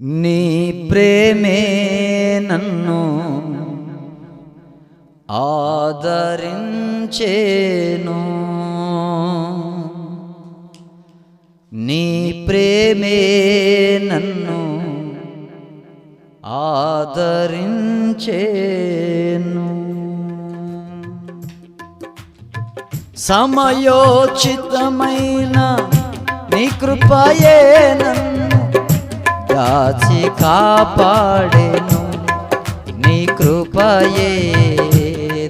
నీ ప్రేమే నన్ను ఆదరించేను. నీ ప్రేమే నన్ను ఆదరించేను. సమయోచితమైన నీ కృపయే నన్ను దాచి కాపాడేను. నీ కృపయే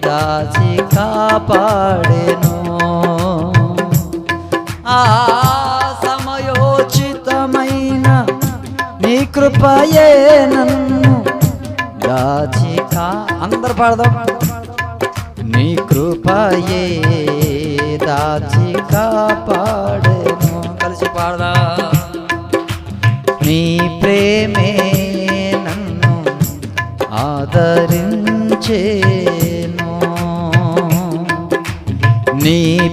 దాచి కాపాడెను. ఆ సమయోచితమైన నీ కృపయే నన్ను దాచి కా అందరు పాడదాం. నీ కృపయే దాచి కాపాడెను. కలిసి పాడదా.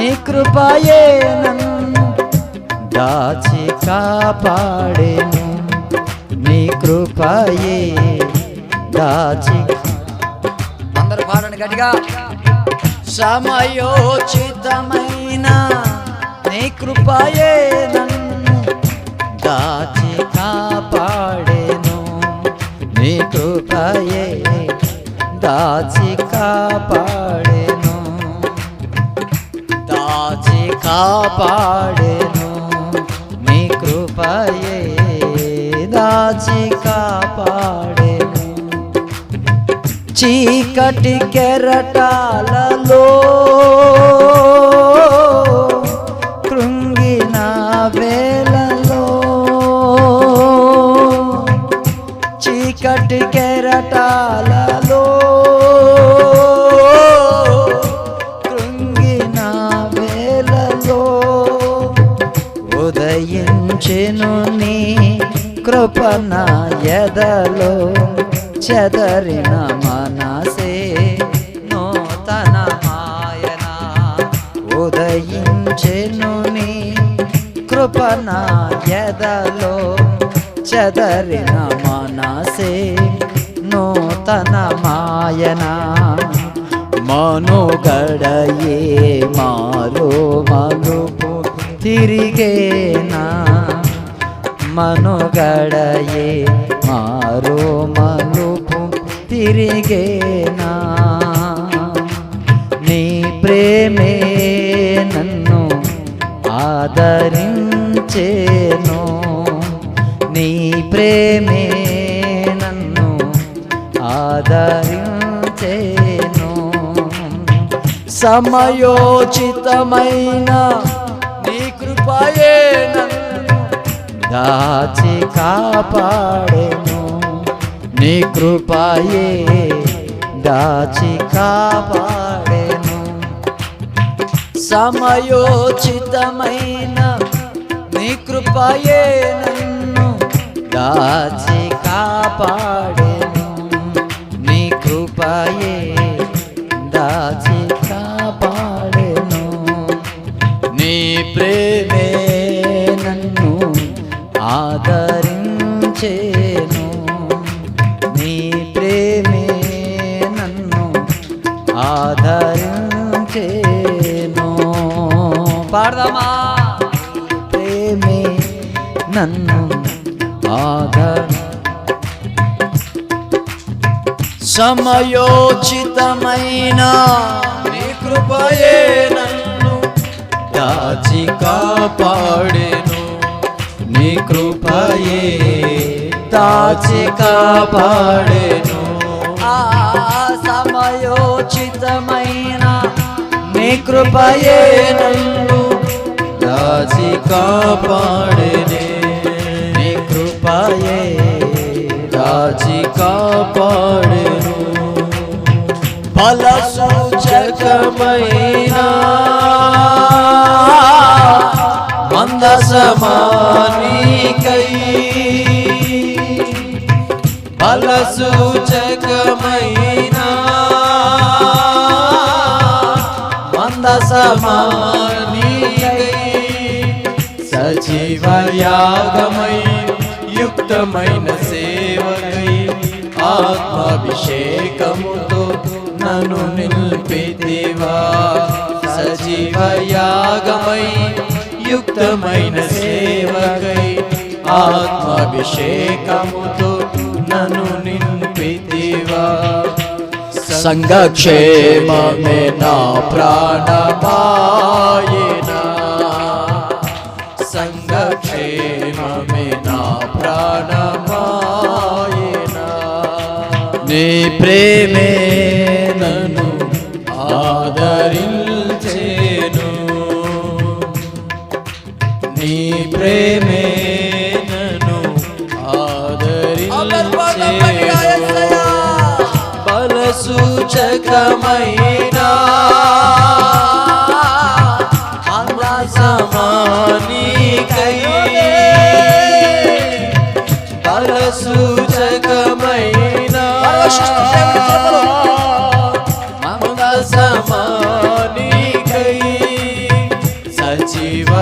నీ కృపయే నన్ను దాచి కాపాడేను. నీ కృపయే దాచి. అందరూ పాడండి గట్టిగా. సమయోచితమైన నీ కృపయే నన్ను దాచి కాపాడేను. నీ కృపయే దాచి కాపాడేను కాపాడేను. నీ కృపయే దాచి కాపాడేను. చీకటి కెరటాలలో చెదరిన మనసే నూతన మాయన ఉదయించెను నీ కృపణ ఎదలో చెదరిన మనసే నూతన మాయన. మనుగడయే మారు మలుపు తిరిగేనా? మనుగడయే మారు మలుపు తిరిగేనా నీ ప్రేమే నన్ను ఆదరించేను నీ ప్రేమే నన్ను ఆదరించేను సమయోచితమైన నీ కృపయే నన్ను దాచి కాపాడేను నీ కృపాయే దాచి కాపాడేను. సమయోచితమైన నీ కృపాయే నన్ను దాచి కాపాడేను. నీ కృపాయే దాచి కాపాడేను. నీ ప్రే పాడదామా? ప్రేమే నన్ను ఆదర. సమయోచితమైన నీ కృపయే నన్ను దాచి కాపాడేను. నీ కృపయే దాచి కాపాడేను. ఆ సమయోచితమైన నీ కృపయే నన్ను దాచి కాపాడేనే నీ కృపయే దాచి కాపాడెను ఫల సూచకమైనా మంద సమానికై ఫల సూచకమైనా మంద సమా यागमयी युक्तमयेन सेवकै आत्माभिषेकमुतो ननु निल्पिति वा सजीवयागमयी युक्तमयेन सेवकै आत्माभिषेकमुतो ननु निल्पिति वा सङ्गक्षेम मे न प्राणपाये ప్రాణమాయనా? నీ ప్రేమే నన్ను ఆదరించేను. నీ ప్రేమే నన్ను ఆదరించేను. బల సూచకమైన సూచకమైన మంద సమానికై సజీవ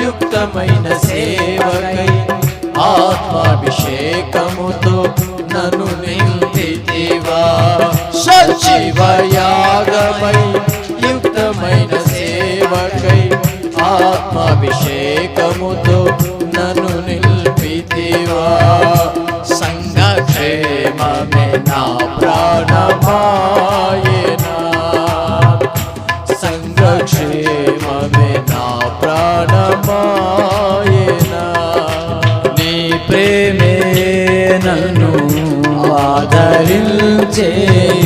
యుక్తమైన సేవకై ఆత్మాభిషేకముతో నన్ను నింపితివా సజీవ యుక్తమైన సేవకై ఆత్మాభిషేకముతో నన్ను నిల్పితివా సంఘక్షేమమే నా ప్రాణమాయనా? సంఘక్షేమమే నా ప్రాణమాయనా? నీ ప్రేమే నన్ను ఆదరించేను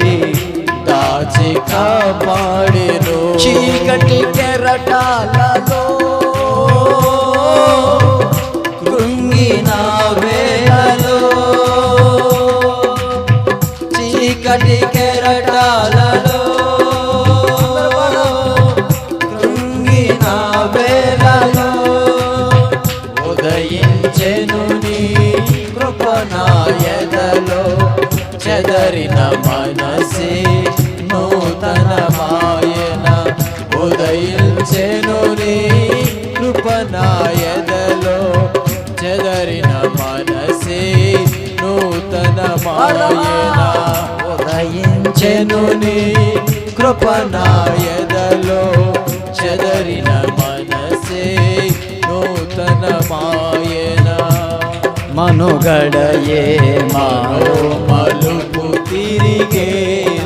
చీకటి కెరటాలలో కృంగిన వేళలో చీకటి నూతనమాయన ఉదయించెను నీ కృపనాయదలో చెదరిన మనసే నూతనమాయన. మనుగడయే మానో మలుపు తిరిగేనా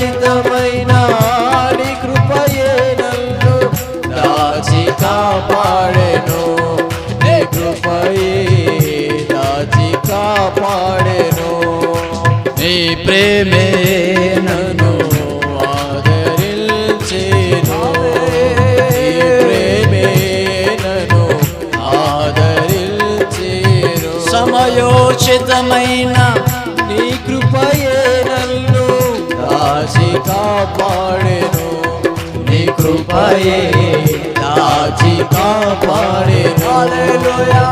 చితమైనా కాపాడేను. నీ కృపయే దాచి కాపాడేను. నీ ప్రేమే కృపయే దాచి హల్లెలూయా.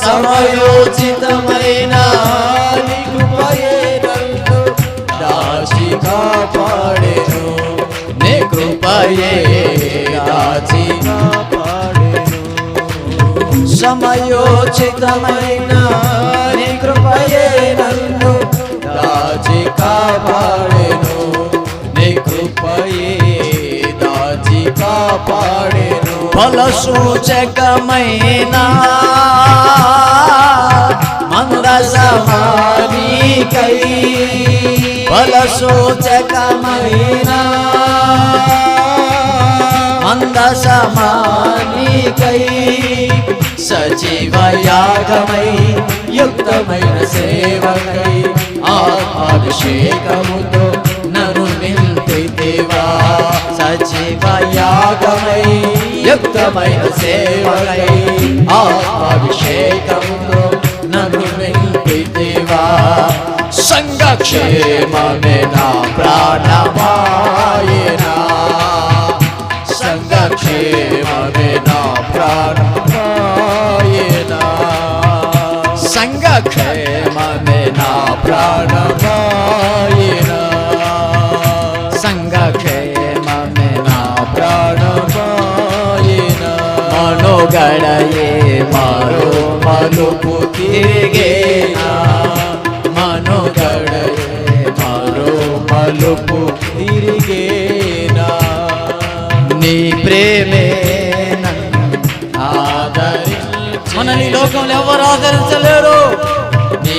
సమయోచితమైన నన్ను దాచి కాపాడెను నీ కృపయే దాచి కాపాడెను సమయోచితమైన కృపయే నన్ను దాచి కాపాడెను నీ కృపయే కాపాడెను. ఫల సూచకమైన మందసమానికై ఫల సూచకమైన మందసమానికై సజీవ యాగమై యుక్తమైన సేవకై ఆత్మాభిషేకముతో నన్ను నింపితివా సజీవ యాగమై యుక్తమైన సేవకై ఆత్మాభిషేకముతో నన్ను నింపితివా. సంఘక్షేమమే నా ప్రాణమాయనా సంఘక్షేమమే నా ప్రాణమాయనా సంఘక్షేమమే నా ప్రాణమాయనా సంఘక్షేమమే మనోగడయే మరో మలుపు తిరిగేనా మనోగడయే మరో మలుపు తిరిగేనా నీ. ప్రేమే నన్ను ఆదరించి మన ఈ లోకంలో ఎవరు ఆదరించలేరు? నీ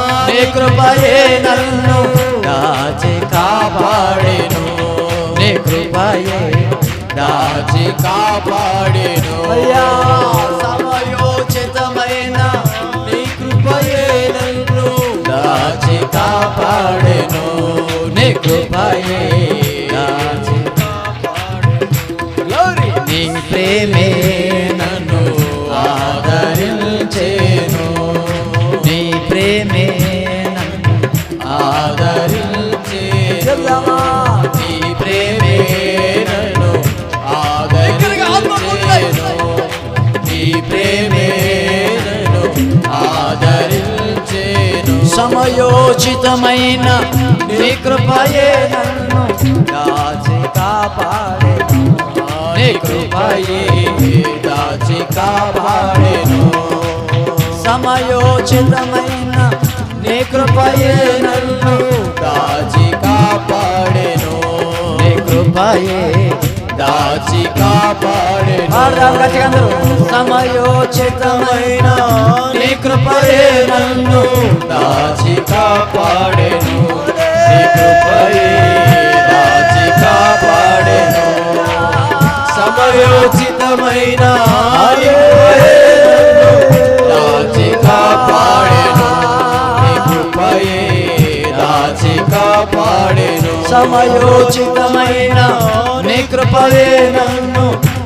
కృపయే నన్ను దాచి కాపాడెను. నీ కృపయే దాచి కాపాడెను. అయ్యా సమయోచితమైన సమయోచితమైన నీ కృపయే నన్ను దాచి కాపాడే. నీ కృపయే దాచి కాపాడెను. సమయోచితమైన నీ కృపయే నన్ను దాచి కాపాడెను. నీ కృపయే దాచి కాపాడెను గట్టిగా అందరూ సమయోచితమైన నీ కృపయే నన్ను దాచి కాపాడెను. నీ కృపయే దాచి కాపాడెను. సమయోచితమైన నీ కృపయే దాచి కాపాడెను. నీ కృపయే దాచి కాపాడెను. సమయోచితమైన నీ కృపయే నన్ను